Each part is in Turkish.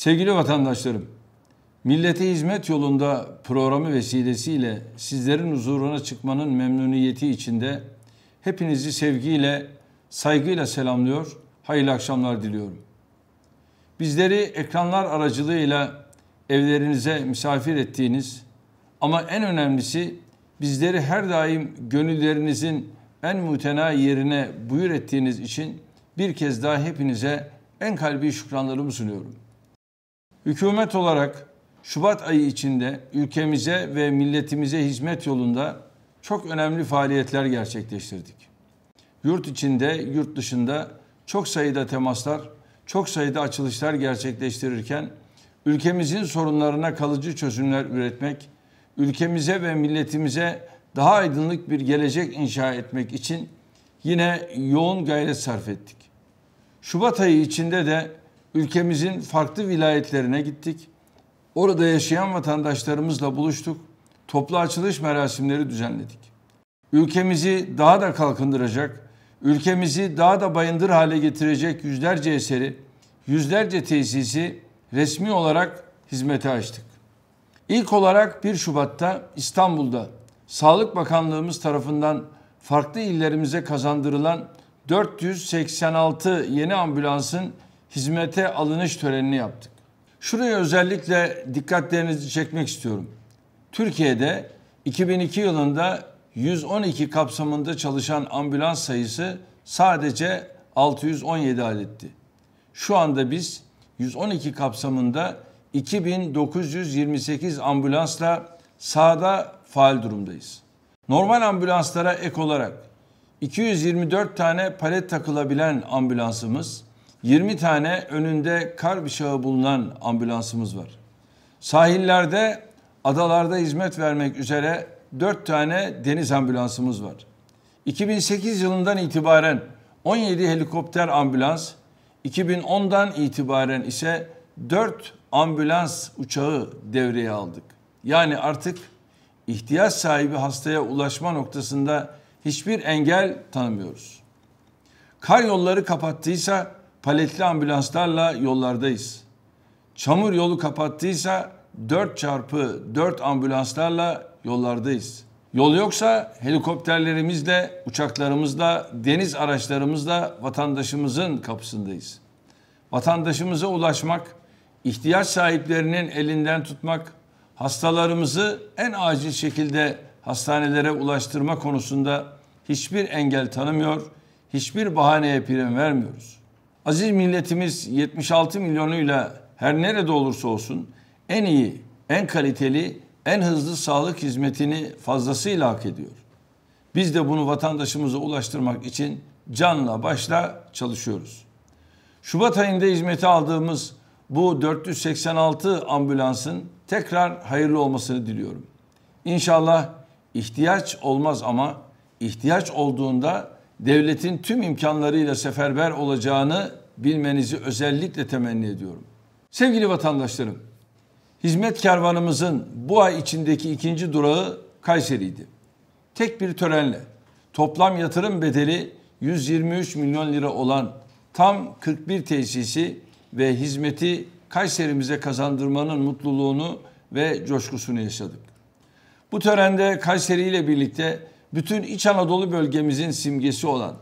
Sevgili vatandaşlarım, Millete Hizmet Yolunda programı vesilesiyle sizlerin huzuruna çıkmanın memnuniyeti içinde hepinizi sevgiyle, saygıyla selamlıyor, hayırlı akşamlar diliyorum. Bizleri ekranlar aracılığıyla evlerinize misafir ettiğiniz ama en önemlisi bizleri her daim gönüllerinizin en mutena yerine buyur ettiğiniz için bir kez daha hepinize en kalbi şükranlarımı sunuyorum. Hükümet olarak Şubat ayı içinde ülkemize ve milletimize hizmet yolunda çok önemli faaliyetler gerçekleştirdik. Yurt içinde, yurt dışında çok sayıda temaslar, çok sayıda açılışlar gerçekleştirirken ülkemizin sorunlarına kalıcı çözümler üretmek, ülkemize ve milletimize daha aydınlık bir gelecek inşa etmek için yine yoğun gayret sarf ettik. Şubat ayı içinde de ülkemizin farklı vilayetlerine gittik. Orada yaşayan vatandaşlarımızla buluştuk. Toplu açılış merasimleri düzenledik. Ülkemizi daha da kalkındıracak, ülkemizi daha da bayındır hale getirecek yüzlerce eseri, yüzlerce tesisi resmi olarak hizmete açtık. İlk olarak 1 Şubat'ta İstanbul'da Sağlık Bakanlığımız tarafından farklı illerimize kazandırılan 486 yeni ambulansın hizmete alınış törenini yaptık. Şuraya özellikle dikkatlerinizi çekmek istiyorum. Türkiye'de 2002 yılında 112 kapsamında çalışan ambulans sayısı sadece 617 adetti. Şu anda biz 112 kapsamında 2928 ambulansla sahada faal durumdayız. Normal ambulanslara ek olarak 224 tane palet takılabilen ambulansımız, 20 tane önünde kar bıçağı bulunan ambulansımız var. Sahillerde, adalarda hizmet vermek üzere 4 tane deniz ambulansımız var. 2008 yılından itibaren 17 helikopter ambulans, 2010'dan itibaren ise 4 ambulans uçağı devreye aldık. Yani artık ihtiyaç sahibi hastaya ulaşma noktasında hiçbir engel tanımıyoruz. Kar yolları kapattıysa paletli ambulanslarla yollardayız. Çamur yolu kapattıysa 4 çarpı 4 ambulanslarla yollardayız. Yol yoksa helikopterlerimizle, uçaklarımızla, deniz araçlarımızla vatandaşımızın kapısındayız. Vatandaşımıza ulaşmak, ihtiyaç sahiplerinin elinden tutmak, hastalarımızı en acil şekilde hastanelere ulaştırma konusunda hiçbir engel tanımıyor, hiçbir bahaneye prim vermiyoruz. Aziz milletimiz 76 milyonuyla her nerede olursa olsun en iyi, en kaliteli, en hızlı sağlık hizmetini fazlasıyla hak ediyor. Biz de bunu vatandaşımıza ulaştırmak için canla başla çalışıyoruz. Şubat ayında hizmete aldığımız bu 486 ambulansın tekrar hayırlı olmasını diliyorum. İnşallah ihtiyaç olmaz ama ihtiyaç olduğunda devletin tüm imkanlarıyla seferber olacağını bilmenizi özellikle temenni ediyorum. Sevgili vatandaşlarım, hizmet kervanımızın bu ay içindeki ikinci durağı Kayseri'ydi. Tek bir törenle toplam yatırım bedeli 123 milyon lira olan tam 41 tesisi ve hizmeti Kayserimize kazandırmanın mutluluğunu ve coşkusunu yaşadık. Bu törende Kayseri ile birlikte bütün İç Anadolu bölgemizin simgesi olan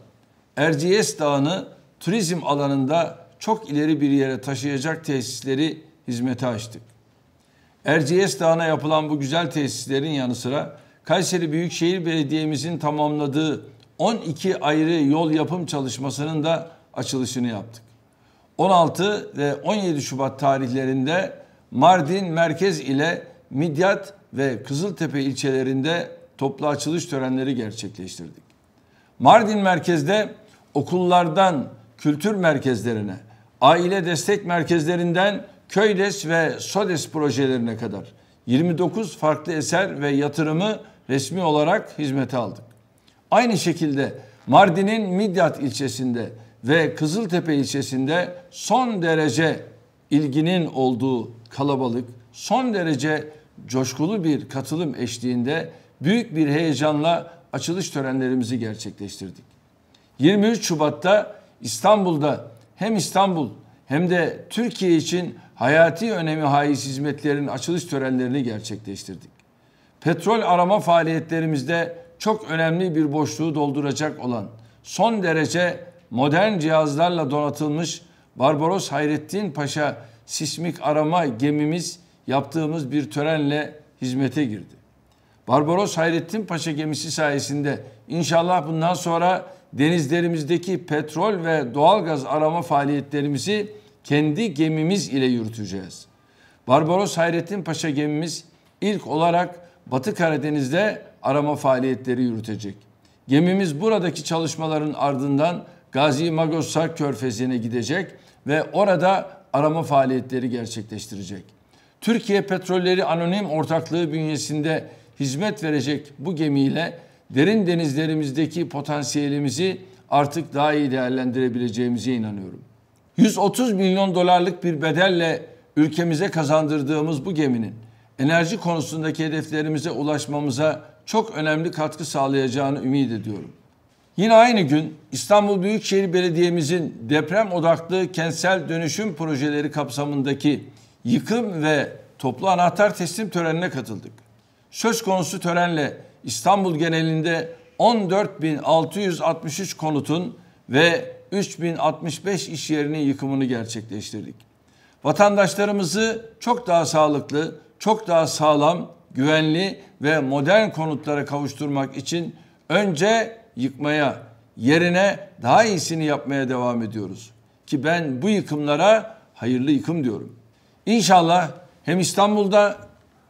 Erciyes Dağı'nı turizm alanında çok ileri bir yere taşıyacak tesisleri hizmete açtık. Erciyes Dağı'na yapılan bu güzel tesislerin yanı sıra Kayseri Büyükşehir Belediye'mizin tamamladığı 12 ayrı yol yapım çalışmasının da açılışını yaptık. 16 ve 17 Şubat tarihlerinde Mardin merkez ile Midyat ve Kızıltepe ilçelerinde toplu açılış törenleri gerçekleştirdik. Mardin merkezde okullardan kültür merkezlerine, aile destek merkezlerinden Köydes ve Sodes projelerine kadar 29 farklı eser ve yatırımı resmi olarak hizmete aldık. Aynı şekilde Mardin'in Midyat ilçesinde ve Kızıltepe ilçesinde son derece ilginin olduğu kalabalık, son derece coşkulu bir katılım eşliğinde büyük bir heyecanla açılış törenlerimizi gerçekleştirdik. 23 Şubat'ta İstanbul'da hem İstanbul hem de Türkiye için hayati önemi haiz hizmetlerin açılış törenlerini gerçekleştirdik. Petrol arama faaliyetlerimizde çok önemli bir boşluğu dolduracak olan son derece modern cihazlarla donatılmış Barbaros Hayrettin Paşa sismik arama gemimiz yaptığımız bir törenle hizmete girdi. Barbaros Hayrettin Paşa gemisi sayesinde inşallah bundan sonra denizlerimizdeki petrol ve doğalgaz arama faaliyetlerimizi kendi gemimiz ile yürüteceğiz. Barbaros Hayrettin Paşa gemimiz ilk olarak Batı Karadeniz'de arama faaliyetleri yürütecek. Gemimiz buradaki çalışmaların ardından Gazi Magoslar Körfezi'ne gidecek ve orada arama faaliyetleri gerçekleştirecek. Türkiye Petrolleri Anonim Ortaklığı bünyesinde hizmet verecek bu gemiyle derin denizlerimizdeki potansiyelimizi artık daha iyi değerlendirebileceğimize inanıyorum. 130 milyon dolarlık bir bedelle ülkemize kazandırdığımız bu geminin enerji konusundaki hedeflerimize ulaşmamıza çok önemli katkı sağlayacağını ümit ediyorum. Yine aynı gün İstanbul Büyükşehir Belediye'mizin deprem odaklı kentsel dönüşüm projeleri kapsamındaki yıkım ve toplu anahtar teslim törenine katıldık. Söz konusu törenle İstanbul genelinde 14.663 konutun ve 3065 iş yerinin yıkımını gerçekleştirdik. Vatandaşlarımızı çok daha sağlıklı, çok daha sağlam, güvenli ve modern konutlara kavuşturmak için önce yıkmaya, yerine daha iyisini yapmaya devam ediyoruz. Ki ben bu yıkımlara hayırlı yıkım diyorum. İnşallah hem İstanbul'da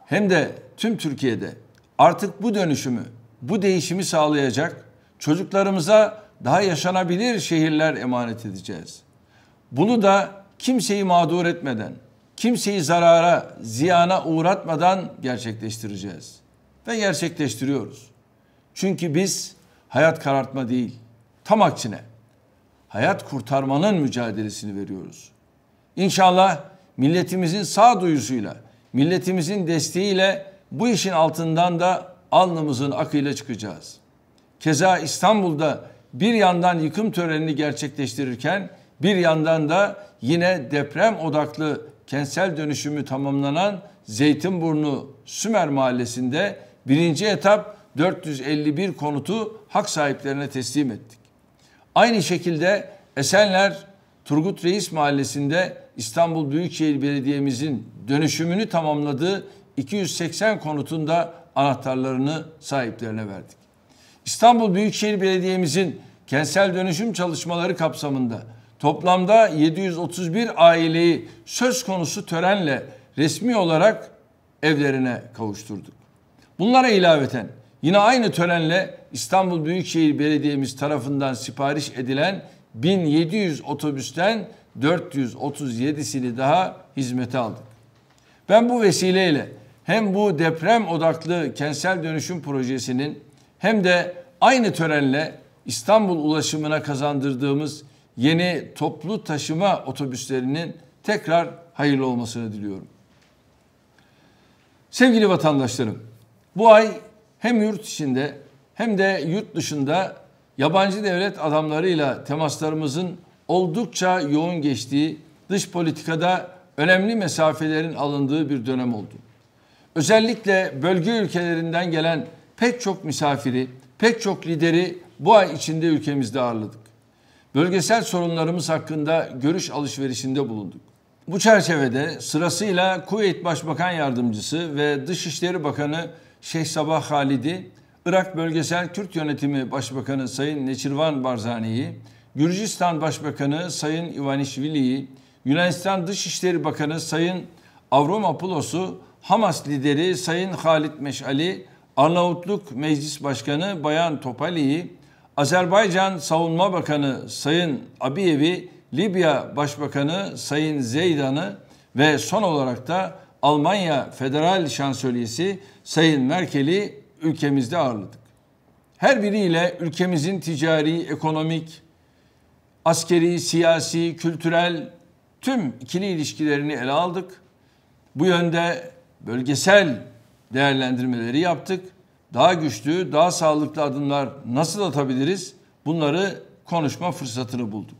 hem de tüm Türkiye'de artık bu dönüşümü, bu değişimi sağlayacak çocuklarımıza daha yaşanabilir şehirler emanet edeceğiz. Bunu da kimseyi mağdur etmeden, kimseyi zarara, ziyana uğratmadan gerçekleştireceğiz. Ve gerçekleştiriyoruz. Çünkü biz hayat karartma değil, tam aksine hayat kurtarmanın mücadelesini veriyoruz. İnşallah milletimizin sağduyusuyla, milletimizin desteğiyle bu işin altından da alnımızın akıyla çıkacağız. Keza İstanbul'da bir yandan yıkım törenini gerçekleştirirken bir yandan da yine deprem odaklı kentsel dönüşümü tamamlanan Zeytinburnu Sümer Mahallesi'nde birinci etap 451 konutu hak sahiplerine teslim ettik. Aynı şekilde Esenler Turgut Reis Mahallesi'nde İstanbul Büyükşehir Belediye'mizin dönüşümünü tamamladığı 280 konutun da anahtarlarını sahiplerine verdik. İstanbul Büyükşehir Belediye'mizin kentsel dönüşüm çalışmaları kapsamında toplamda 731 aileyi söz konusu törenle resmi olarak evlerine kavuşturduk. Bunlara ilaveten yine aynı törenle İstanbul Büyükşehir Belediye'miz tarafından sipariş edilen 1700 otobüsten 437'sini daha hizmete aldık. Ben bu vesileyle hem bu deprem odaklı kentsel dönüşüm projesinin hem de aynı törenle İstanbul ulaşımına kazandırdığımız yeni toplu taşıma otobüslerinin tekrar hayırlı olmasını diliyorum. Sevgili vatandaşlarım, bu ay hem yurt içinde hem de yurt dışında yabancı devlet adamlarıyla temaslarımızın oldukça yoğun geçtiği, dış politikada önemli mesafelerin alındığı bir dönem oldu. Özellikle bölge ülkelerinden gelen pek çok misafiri, pek çok lideri bu ay içinde ülkemizde ağırladık. Bölgesel sorunlarımız hakkında görüş alışverişinde bulunduk. Bu çerçevede sırasıyla Kuveyt Başbakan Yardımcısı ve Dışişleri Bakanı Şeyh Sabah Halidi, Irak Bölgesel Kürt Yönetimi Başbakanı Sayın Neçirvan Barzani'yi, Gürcistan Başbakanı Sayın Ivanishvili'yi, Yunanistan Dışişleri Bakanı Sayın Avromopulos'u, Hamas lideri Sayın Halit Meşali, Arnavutluk Meclis Başkanı Bayan Topali'yi, Azerbaycan Savunma Bakanı Sayın Abiyev'i, Libya Başbakanı Sayın Zeydan'ı ve son olarak da Almanya Federal Şansölyesi Sayın Merkel'i ülkemizde ağırladık. Her biriyle ülkemizin ticari, ekonomik, askeri, siyasi, kültürel tüm ikili ilişkilerini ele aldık. Bu yönde bölgesel değerlendirmeleri yaptık. Daha güçlü, daha sağlıklı adımlar nasıl atabiliriz? Bunları konuşma fırsatını bulduk.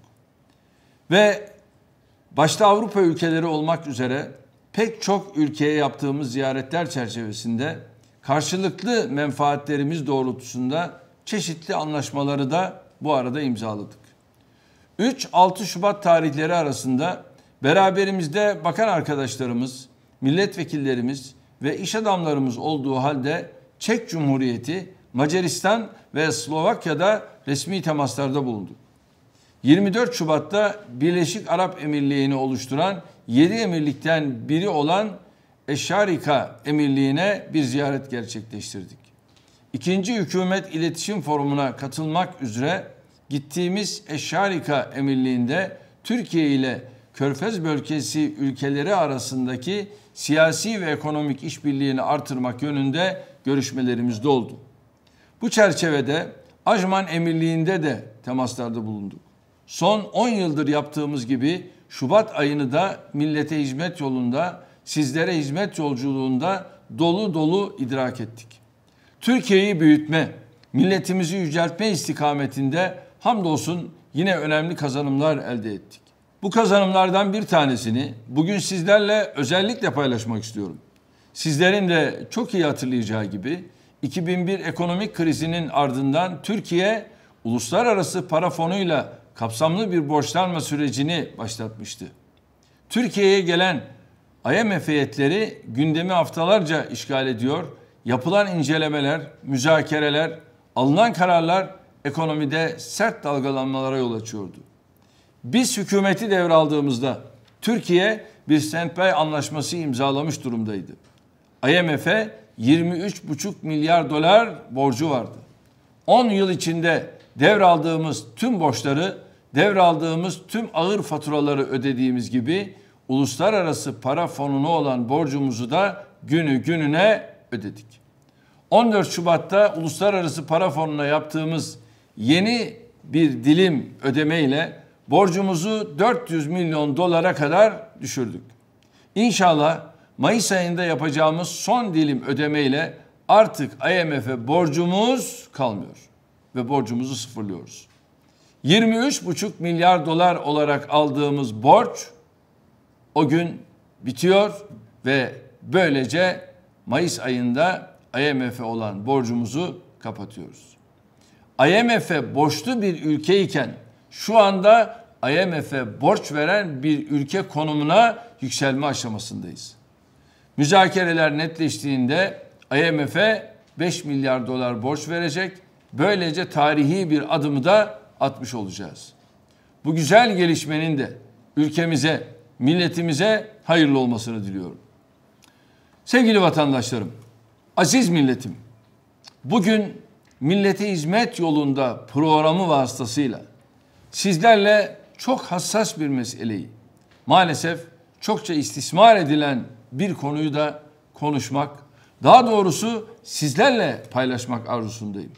Ve başta Avrupa ülkeleri olmak üzere pek çok ülkeye yaptığımız ziyaretler çerçevesinde karşılıklı menfaatlerimiz doğrultusunda çeşitli anlaşmaları da bu arada imzaladık. 3-6 Şubat tarihleri arasında beraberimizde bakan arkadaşlarımız, milletvekillerimiz ve iş adamlarımız olduğu halde Çek Cumhuriyeti, Macaristan ve Slovakya'da resmi temaslarda bulunduk. 24 Şubat'ta Birleşik Arap Emirliği'ni oluşturan 7 emirlikten biri olan Eşarika Emirliği'ne bir ziyaret gerçekleştirdik. İkinci Hükümet İletişim Forumu'na katılmak üzere gittiğimiz Eşarika Emirliği'nde Türkiye ile Körfez bölgesi ülkeleri arasındaki siyasi ve ekonomik işbirliğini artırmak yönünde görüşmelerimizde oldu. Bu çerçevede Ajman Emirliği'nde de temaslarda bulunduk. Son 10 yıldır yaptığımız gibi Şubat ayını da millete hizmet yolunda, sizlere hizmet yolculuğunda dolu dolu idrak ettik. Türkiye'yi büyütme, milletimizi yüceltme istikametinde hamdolsun yine önemli kazanımlar elde ettik. Bu kazanımlardan bir tanesini bugün sizlerle özellikle paylaşmak istiyorum. Sizlerin de çok iyi hatırlayacağı gibi 2001 ekonomik krizinin ardından Türkiye uluslararası para fonuyla kapsamlı bir borçlanma sürecini başlatmıştı. Türkiye'ye gelen IMF heyetleri gündemi haftalarca işgal ediyor. Yapılan incelemeler, müzakereler, alınan kararlar ekonomide sert dalgalanmalara yol açıyordu. Biz hükümeti devraldığımızda Türkiye bir Senpay anlaşması imzalamış durumdaydı. IMF'e 23,5 milyar dolar borcu vardı. 10 yıl içinde devraldığımız tüm borçları, devraldığımız tüm ağır faturaları ödediğimiz gibi uluslararası para fonuna olan borcumuzu da günü gününe ödedik. 14 Şubat'ta uluslararası para fonuna yaptığımız yeni bir dilim ödeme ile borcumuzu 400 milyon dolara kadar düşürdük. İnşallah Mayıs ayında yapacağımız son dilim ödeme ile artık IMF'e borcumuz kalmıyor ve borcumuzu sıfırlıyoruz. 23,5 milyar dolar olarak aldığımız borç o gün bitiyor ve böylece Mayıs ayında IMF'e olan borcumuzu kapatıyoruz. IMF'e borçlu bir ülkeyken şu anda IMF'e borç veren bir ülke konumuna yükselme aşamasındayız. Müzakereler netleştiğinde IMF'e 5 milyar dolar borç verecek. Böylece tarihi bir adımı da atmış olacağız. Bu güzel gelişmenin de ülkemize, milletimize hayırlı olmasını diliyorum. Sevgili vatandaşlarım, aziz milletim, bugün millete hizmet yolunda programı vasıtasıyla sizlerle çok hassas bir meseleyi maalesef çokça istismar edilen bir konuyu da konuşmak, daha doğrusu sizlerle paylaşmak arzusundayım.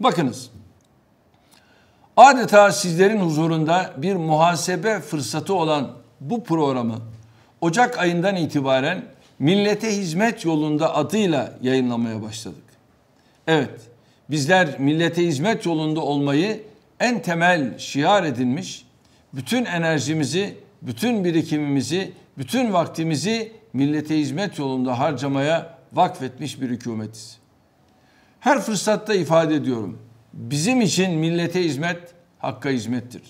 Bakınız, adeta sizlerin huzurunda bir muhasebe fırsatı olan bu programı Ocak ayından itibaren millete hizmet yolunda adıyla yayınlamaya başladık. Evet, bizler millete hizmet yolunda olmayı en temel şiar edinmiş, bütün enerjimizi, bütün birikimimizi, bütün vaktimizi millete hizmet yolunda harcamaya vakfetmiş bir hükümetiz. Her fırsatta ifade ediyorum. Bizim için millete hizmet hakka hizmettir.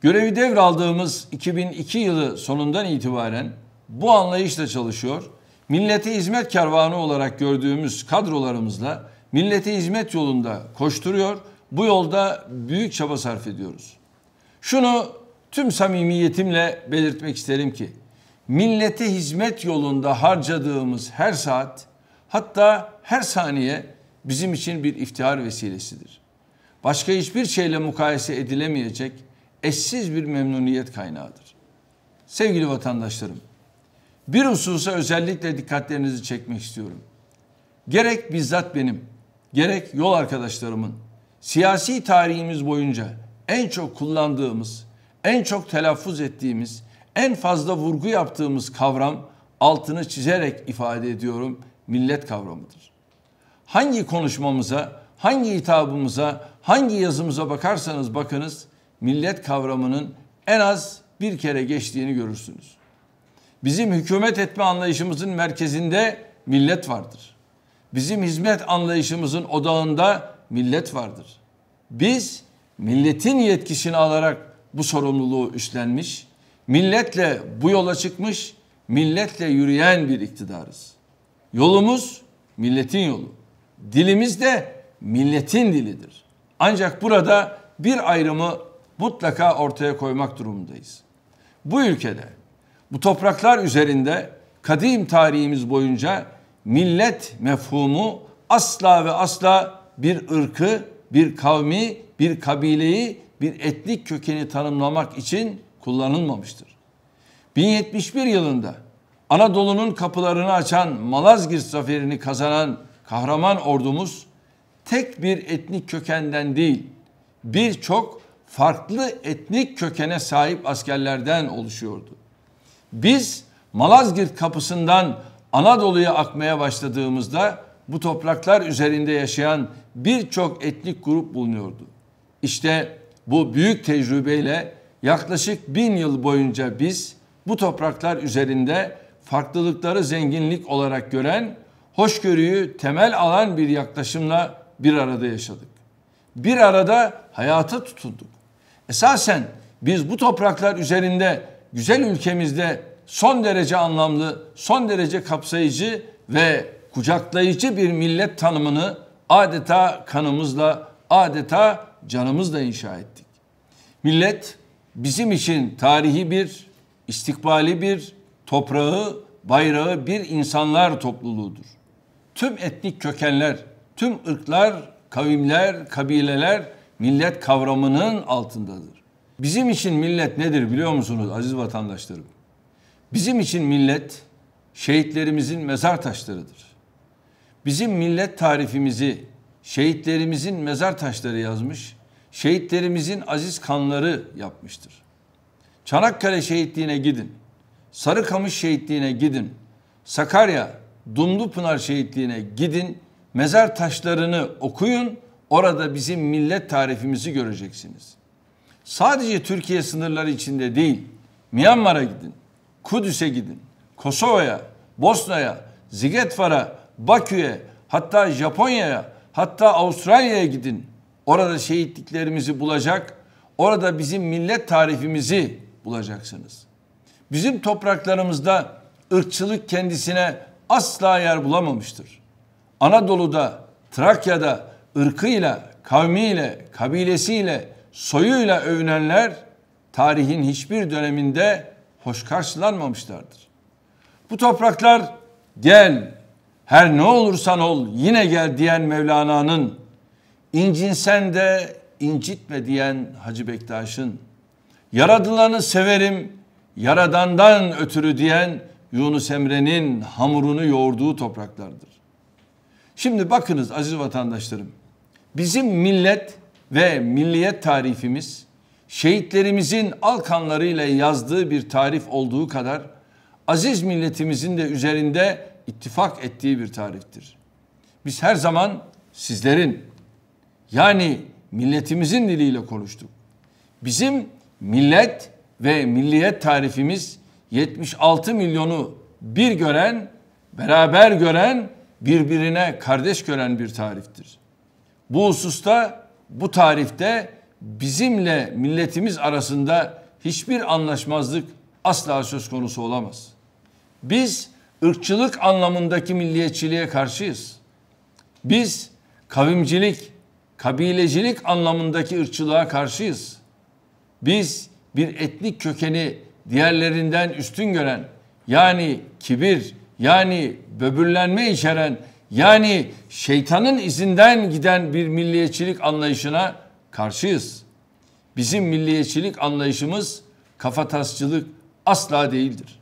Görevi devraldığımız 2002 yılı sonundan itibaren bu anlayışla çalışıyor. Millete hizmet kervanı olarak gördüğümüz kadrolarımızla millete hizmet yolunda koşturuyor. Bu yolda büyük çaba sarf ediyoruz. Şunu tüm samimiyetimle belirtmek isterim ki millete hizmet yolunda harcadığımız her saat hatta her saniye bizim için bir iftihar vesilesidir. Başka hiçbir şeyle mukayese edilemeyecek eşsiz bir memnuniyet kaynağıdır. Sevgili vatandaşlarım, bir hususa özellikle dikkatlerinizi çekmek istiyorum. Gerek bizzat benim, gerek yol arkadaşlarımın siyasi tarihimiz boyunca en çok kullandığımız, en çok telaffuz ettiğimiz, en fazla vurgu yaptığımız kavram altını çizerek ifade ediyorum millet kavramıdır. Hangi konuşmamıza, hangi hitabımıza, hangi yazımıza bakarsanız bakınız millet kavramının en az bir kere geçtiğini görürsünüz. Bizim hükümet etme anlayışımızın merkezinde millet vardır. Bizim hizmet anlayışımızın odağında millet vardır. Biz milletin yetkisini alarak bu sorumluluğu üstlenmiş, milletle bu yola çıkmış, milletle yürüyen bir iktidarız. Yolumuz milletin yolu. Dilimiz de milletin dilidir. Ancak burada bir ayrımı mutlaka ortaya koymak durumundayız. Bu ülkede, bu topraklar üzerinde kadim tarihimiz boyunca millet mefhumu asla ve asla bir ırkı, bir kavmi, bir kabileyi, bir etnik kökeni tanımlamak için kullanılmamıştır. 1071 yılında Anadolu'nun kapılarını açan Malazgirt zaferini kazanan kahraman ordumuz tek bir etnik kökenden değil, birçok farklı etnik kökene sahip askerlerden oluşuyordu. Biz Malazgirt kapısından Anadolu'ya akmaya başladığımızda bu topraklar üzerinde yaşayan birçok etnik grup bulunuyordu. İşte bu büyük tecrübeyle yaklaşık bin yıl boyunca biz bu topraklar üzerinde farklılıkları zenginlik olarak gören, hoşgörüyü temel alan bir yaklaşımla bir arada yaşadık. Bir arada hayata tutunduk. Esasen biz bu topraklar üzerinde güzel ülkemizde son derece anlamlı, son derece kapsayıcı ve kucaklayıcı bir millet tanımını adeta kanımızla, adeta canımızla inşa ettik. Millet bizim için tarihi bir, istikbali bir, toprağı, bayrağı bir insanlar topluluğudur. Tüm etnik kökenler, tüm ırklar, kavimler, kabileler millet kavramının altındadır. Bizim için millet nedir biliyor musunuz aziz vatandaşlarım? Bizim için millet şehitlerimizin mezar taşlarıdır. Bizim millet tarifimizi şehitlerimizin mezar taşları yazmış, şehitlerimizin aziz kanları yapmıştır. Çanakkale şehitliğine gidin. Sarıkamış şehitliğine gidin. Sakarya, Dumlupınar şehitliğine gidin. Mezar taşlarını okuyun. Orada bizim millet tarifimizi göreceksiniz. Sadece Türkiye sınırları içinde değil, Myanmar'a gidin, Kudüs'e gidin, Kosova'ya, Bosna'ya, Zigetvar'a, Bakü'ye, hatta Japonya'ya, hatta Avustralya'ya gidin. Orada şehitliklerimizi bulacak, orada bizim millet tarifimizi bulacaksınız. Bizim topraklarımızda ırkçılık kendisine asla yer bulamamıştır. Anadolu'da, Trakya'da ırkıyla, kavmiyle, kabilesiyle, soyuyla övünenler tarihin hiçbir döneminde hoş karşılanmamışlardır. Bu topraklar gel, her ne olursan ol yine gel diyen Mevlana'nın, incinsen de incitme diyen Hacı Bektaş'ın, yaradılanı severim, yaradandan ötürü diyen Yunus Emre'nin hamurunu yoğurduğu topraklardır. Şimdi bakınız aziz vatandaşlarım. Bizim millet ve milliyet tarifimiz şehitlerimizin alkanlarıyla yazdığı bir tarif olduğu kadar aziz milletimizin de üzerinde ittifak ettiği bir tariftir. Biz her zaman sizlerin yani milletimizin diliyle konuştuk. Bizim millet ve milliyet tarifimiz 76 milyonu bir gören, beraber gören, birbirine kardeş gören bir tariftir. Bu hususta, bu tarifte bizimle milletimiz arasında hiçbir anlaşmazlık asla söz konusu olamaz. Biz ırkçılık anlamındaki milliyetçiliğe karşıyız. Biz kavimcilik, kabilecilik anlamındaki ırkçılığa karşıyız. Biz bir etnik kökeni diğerlerinden üstün gören yani kibir yani böbürlenme içeren yani şeytanın izinden giden bir milliyetçilik anlayışına karşıyız. Bizim milliyetçilik anlayışımız kafatasçılık asla değildir.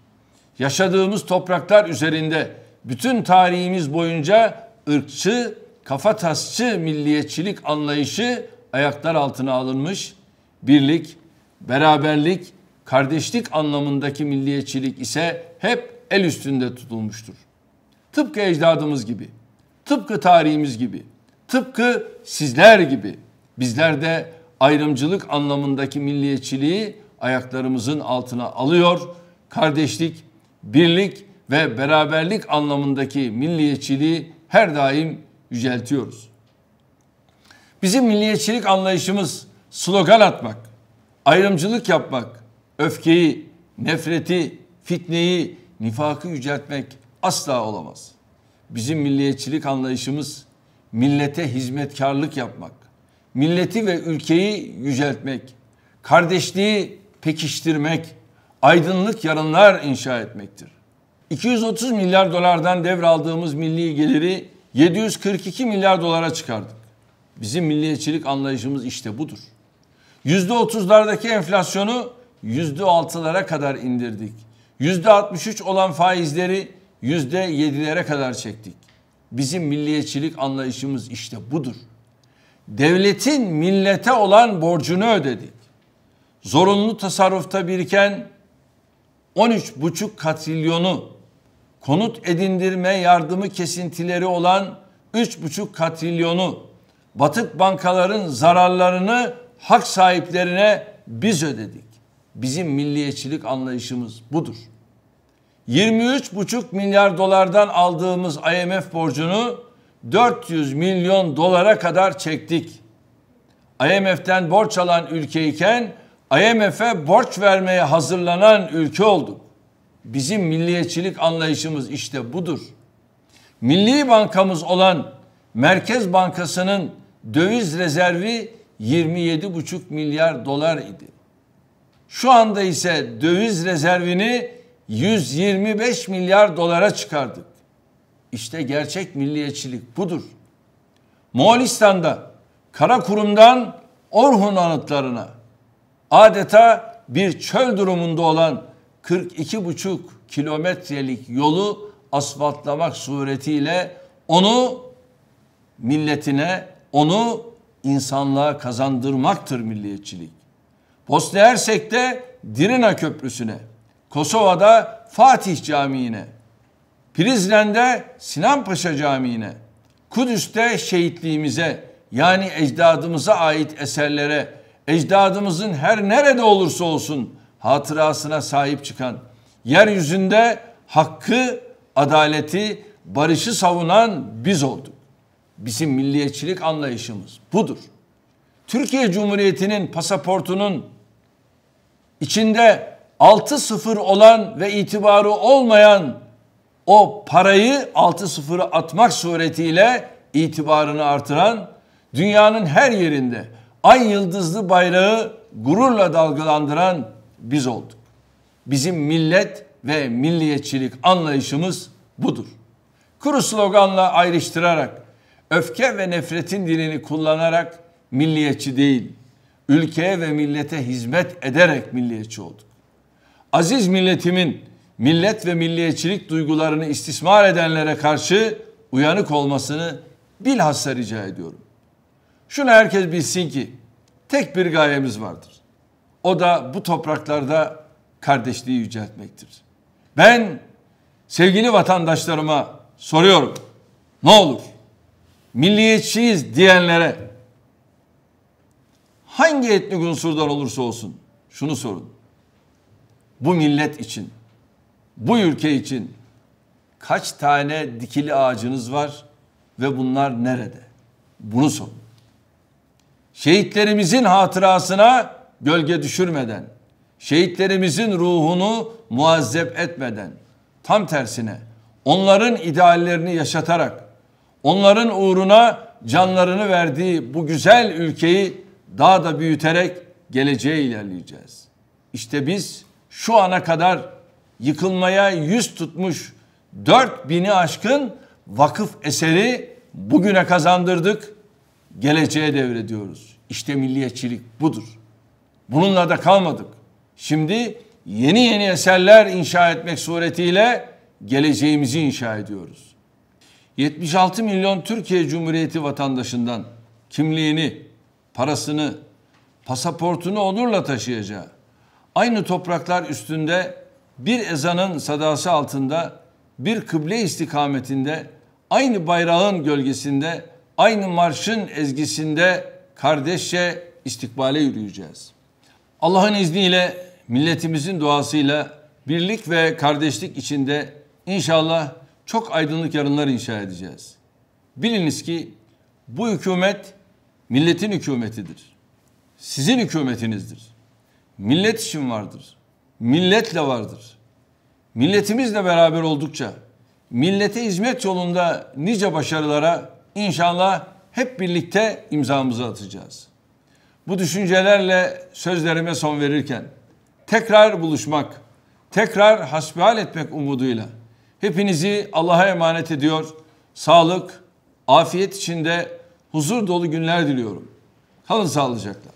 Yaşadığımız topraklar üzerinde bütün tarihimiz boyunca ırkçı, kafatasçı milliyetçilik anlayışı ayaklar altına alınmış. Birlik, beraberlik, kardeşlik anlamındaki milliyetçilik ise hep el üstünde tutulmuştur. Tıpkı ecdadımız gibi, tıpkı tarihimiz gibi, tıpkı sizler gibi bizler de ayrımcılık anlamındaki milliyetçiliği ayaklarımızın altına alıyor. Kardeşlik, birlik ve beraberlik anlamındaki milliyetçiliği her daim yüceltiyoruz. Bizim milliyetçilik anlayışımız slogan atmak, ayrımcılık yapmak, öfkeyi, nefreti, fitneyi, nifakı yüceltmek asla olamaz. Bizim milliyetçilik anlayışımız millete hizmetkarlık yapmak, milleti ve ülkeyi yüceltmek, kardeşliği pekiştirmek, aydınlık yarınlar inşa etmektir. 230 milyar dolardan devraldığımız milli geliri 742 milyar dolara çıkardık. Bizim milliyetçilik anlayışımız işte budur. Yüzde otuzlardaki enflasyonu yüzde altılara kadar indirdik. Yüzde 63 olan faizleri yüzde yedilere kadar çektik. Bizim milliyetçilik anlayışımız işte budur. Devletin millete olan borcunu ödedik. Zorunlu tasarrufta biriken 13,5 katrilyonu konut edindirme yardımı kesintileri olan 3,5 katrilyonu batık bankaların zararlarını hak sahiplerine biz ödedik. Bizim milliyetçilik anlayışımız budur. 23,5 milyar dolardan aldığımız IMF borcunu 400 milyon dolara kadar çektik. IMF'den borç alan ülkeyken IMF'e borç vermeye hazırlanan ülke olduk. Bizim milliyetçilik anlayışımız işte budur. Milli bankamız olan Merkez Bankası'nın döviz rezervi 27,5 milyar dolar idi. Şu anda ise döviz rezervini 125 milyar dolara çıkardık. İşte gerçek milliyetçilik budur. Moğolistan'da Karakurum'dan Orhun anıtlarına adeta bir çöl durumunda olan 42,5 kilometrelik yolu asfaltlamak suretiyle onu milletine, onu insanlığa kazandırmaktır milliyetçilik. Bosna Hersek'te Dirina Köprüsü'ne, Kosova'da Fatih Camii'ne, Prizren'de Sinan Paşa Camii'ne, Kudüs'te şehitliğimize yani ecdadımıza ait eserlere, ecdadımızın her nerede olursa olsun hatırasına sahip çıkan, yeryüzünde hakkı, adaleti, barışı savunan biz olduk. Bizim milliyetçilik anlayışımız budur. Türkiye Cumhuriyeti'nin pasaportunun içinde 6-0 olan ve itibarı olmayan o parayı 6-0'ı atmak suretiyle itibarını artıran dünyanın her yerinde ay yıldızlı bayrağı gururla dalgalandıran biz olduk. Bizim millet ve milliyetçilik anlayışımız budur. Kuru sloganla ayrıştırarak, öfke ve nefretin dilini kullanarak milliyetçi değil, ülkeye ve millete hizmet ederek milliyetçi olduk. Aziz milletimin millet ve milliyetçilik duygularını istismar edenlere karşı uyanık olmasını bilhassa rica ediyorum. Şunu herkes bilsin ki tek bir gayemiz vardır. O da bu topraklarda kardeşliği yüceltmektir. Ben sevgili vatandaşlarıma soruyorum. Ne olur milliyetçiyiz diyenlere hangi etnik unsurdan olursa olsun şunu sorun. Bu millet için, bu ülke için kaç tane dikili ağacınız var ve bunlar nerede? Bunu sorun. Şehitlerimizin hatırasına gölge düşürmeden, şehitlerimizin ruhunu muazzep etmeden, tam tersine onların ideallerini yaşatarak, onların uğruna canlarını verdiği bu güzel ülkeyi daha da büyüterek geleceğe ilerleyeceğiz. İşte biz şu ana kadar yıkılmaya yüz tutmuş dört bini aşkın vakıf eseri bugüne kazandırdık, geleceğe devrediyoruz. İşte milliyetçilik budur. Bununla da kalmadık. Şimdi yeni yeni eserler inşa etmek suretiyle geleceğimizi inşa ediyoruz. 76 milyon Türkiye Cumhuriyeti vatandaşından kimliğini, parasını, pasaportunu onurla taşıyacağı, aynı topraklar üstünde bir ezanın sadası altında, bir kıble istikametinde, aynı bayrağın gölgesinde, aynı marşın ezgisinde kardeşçe istikbale yürüyeceğiz. Allah'ın izniyle milletimizin duasıyla birlik ve kardeşlik içinde inşallah çok aydınlık yarınlar inşa edeceğiz. Biliniz ki bu hükümet milletin hükümetidir. Sizin hükümetinizdir. Millet için vardır. Milletle vardır. Milletimizle beraber oldukça millete hizmet yolunda nice başarılara inşallah hep birlikte imzamızı atacağız. Bu düşüncelerle sözlerime son verirken tekrar buluşmak, tekrar hasbihal etmek umuduyla hepinizi Allah'a emanet ediyor. Sağlık, afiyet içinde huzur dolu günler diliyorum. Kalın sağlıcakla.